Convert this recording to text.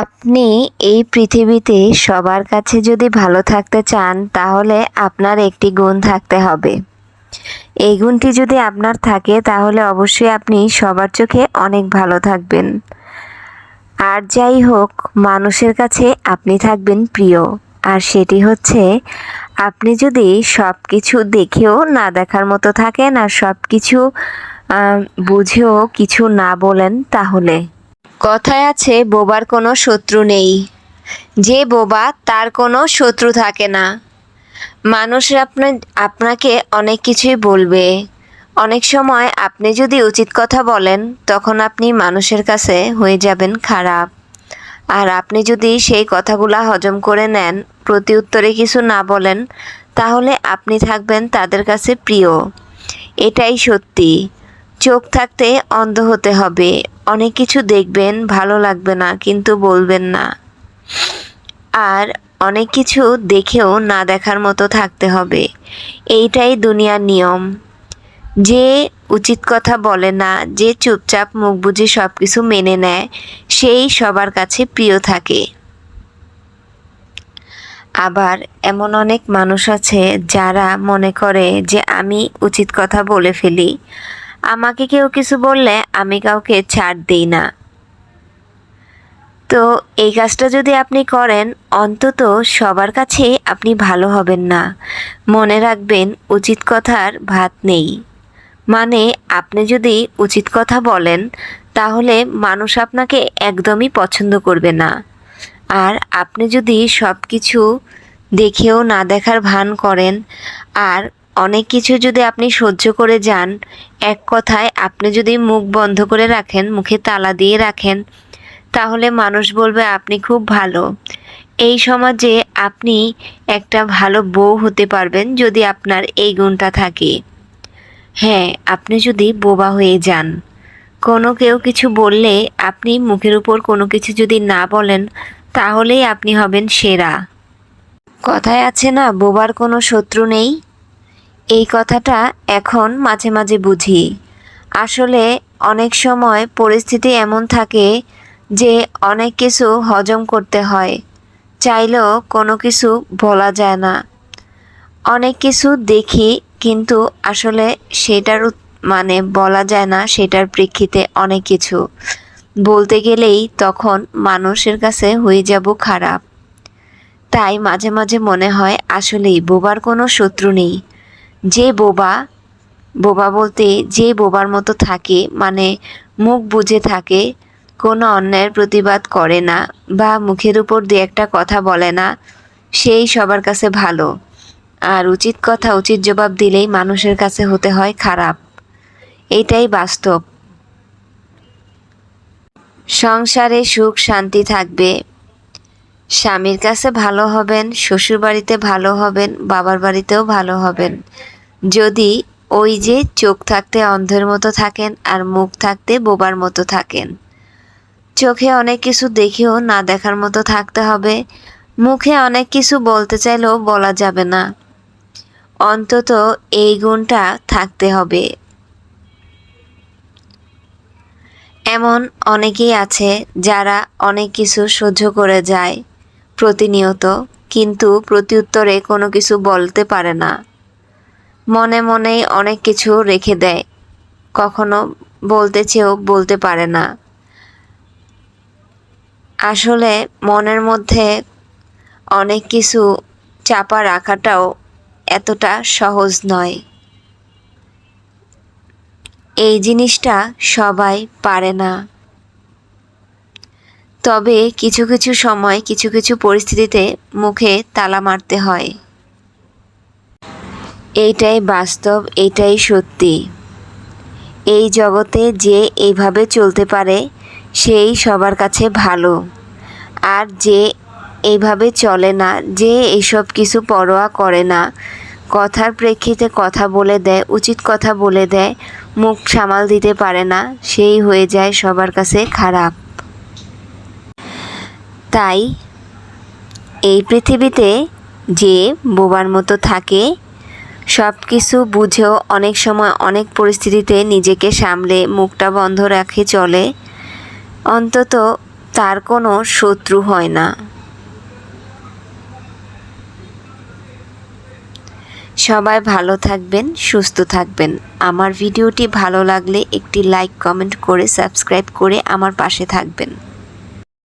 আপনি এই পৃথিবীতে সবার কাছে যদি ভালো থাকতে চান, তাহলে আপনার একটি গুণ থাকতে হবে। এই গুণটি যদি আপনার থাকে, তাহলে অবশ্যই আপনি সবার চোখে অনেক ভালো থাকবেন। আর যাই হোক, মানুষের কাছে আপনি থাকবেন প্রিয়। আর সেটি হচ্ছে, আপনি যদি সব কিছু দেখেও না দেখার মতো থাকেন আর সব কিছু বুঝেও কিছু না বলেন, তাহলে কথায় আছে, বোবার কোনো শত্রু নেই। যে বোবা, তার কোনো শত্রু থাকে না। মানুষ আপনার আপনাকে অনেক কিছুই বলবে। অনেক সময় আপনি যদি উচিত কথা বলেন, তখন আপনি মানুষের কাছে হয়ে যাবেন খারাপ। আর আপনি যদি সেই কথাগুলা হজম করে নেন, প্রতি উত্তরে কিছু না বলেন, তাহলে আপনি থাকবেন তাদের কাছে প্রিয়। এটাই সত্যি। চোখ থাকতে অন্ধ হতে হবে। অনেক কিছু দেখবেন, ভালো লাগবে না, কিন্তু বলবেন না। আর অনেক কিছু দেখেও না দেখার মতো থাকতে হবে। এইটাই দুনিয়ার নিয়ম। যে উচিত কথা বলে না, যে চুপচাপ মুখ বুঝে সব কিছু মেনে নেয়, সেই সবার কাছে প্রিয় থাকে। আবার এমন অনেক মানুষ আছে যারা মনে করে যে আমি উচিত কথা বলে ফেলি। আমাকে কেউ কিছু বললে আমি কাউকে ছাড় দিই না। তো এই কাজটা যদি আপনি করেন, অন্তত সবার কাছে আপনি ভালো হবেন না। মনে রাখবেন, উচিত কথার ভাত নেই। মানে আপনি যদি উচিত কথা বলেন, তাহলে মানুষ আপনাকে একদমই পছন্দ করবে না। আর আপনি যদি সব কিছু দেখেও না দেখার ভান করেন, আর অনেক কিছু যদি আপনি সহ্য করে যান, এক কথায় আপনি যদি মুখ বন্ধ করে রাখেন, মুখে তালা দিয়ে রাখেন, তাহলে মানুষ বলবে আপনি খুব ভালো। এই সমাজে আপনি একটা ভালো বউ হতে পারবেন যদি আপনার এই গুণটা থাকে। হ্যাঁ আপনি যদি বোবা হয়ে যান। কোনো কেউ কিছু বললে আপনি মুখের উপর কোনো কিছু যদি না বলেন, তাহলেই আপনি হবেন সেরা। কথায় আছে না, বোবার কোনো শত্রু নেই। এই কথাটা এখন মাঝে মাঝে বুঝি। আসলে অনেক সময় পরিস্থিতি এমন থাকে যে অনেক কিছু হজম করতে হয়, চাইলেও কোনো কিছু বলা যায় না। অনেক কিছু দেখি কিন্তু আসলে সেটার মানে বলা যায় না সেটার প্রেক্ষিতে অনেক কিছু। বলতে গেলেই তখন মানুষের কাছে হয়ে যাব খারাপ। তাই মাঝে মাঝে মনে হয় আসলেই বোবার কোনো শত্রু নেই। যে বোবা বোবা বলতে যে বোবার মতো থাকে মানে মুখ বুঝে থাকে, কোনো অন্যায়ের প্রতিবাদ করে না বা মুখের উপর দু একটা কথা বলে না, সেই সবার কাছে ভালো। আর উচিত কথা, উচিত জবাব দিলেই মানুষের কাছে হতে হয় খারাপ। এইটাই বাস্তব। সংসারে সুখ, শান্তি থাকবে। স্বামীর কাছে ভালো হবেন শ্বশুর বাড়িতে ভালো হবেন, বাবার বাড়িতেও ভালো হবেন। যদি ওই যে চোখ থাকতে অন্ধের মতো থাকেন আর মুখ থাকতে বোবার মতো থাকেন। চোখে অনেক কিছু দেখেও না দেখার মতো থাকতে হবে। মুখে অনেক কিছু বলতে চাইলেও বলা যাবে না। অন্তত এই গুণটা থাকতে হবে। এমন অনেকেই আছে যারা অনেক কিছু সহ্য করে যায় প্রতিনিয়ত, কিন্তু প্রত্যুত্তরে কোনো কিছু বলতে পারে না। মনে মনেই অনেক কিছু রেখে দেয়। কখনো বলতে চেয়েও বলতে পারে না। আসলে মনের মধ্যে অনেক কিছু চাপা রাখাটাও এতটা সহজ নয়। এই জিনিসটা সবাই পারে না। তবে কিছু কিছু সময় কিছু কিছু পরিস্থিতিতে মুখে তালা মারতে হয়। এইটাই বাস্তব এটাই সত্যি। এই জগতে যে এইভাবে চলতে পারে, সেই সবার কাছে ভালো। আর যে এইভাবে চলে না, যে এইসব কিছু পরোয়া করে না, কথার প্রেক্ষিতে কথা বলে দেয়, উচিত কথা বলে দেয়, মুখ সামাল দিতে পারে না, সেই হয়ে যায় সবার কাছে খারাপ। তাই এই পৃথিবীতে যে বোবার মতো থাকে সব কিছু বুঝেও অনেক সময় অনেক পরিস্থিতিতে নিজেকে সামলে মুখটা বন্ধ রাখে চলে। অন্তত তার কোনো শত্রু হয় না। সবাই ভালো থাকবেন, সুস্থ থাকবেন। আমার ভিডিওটি ভালো লাগলে একটি লাইক কমেন্ট করে সাবস্ক্রাইব করে আমার পাশে থাকবেন।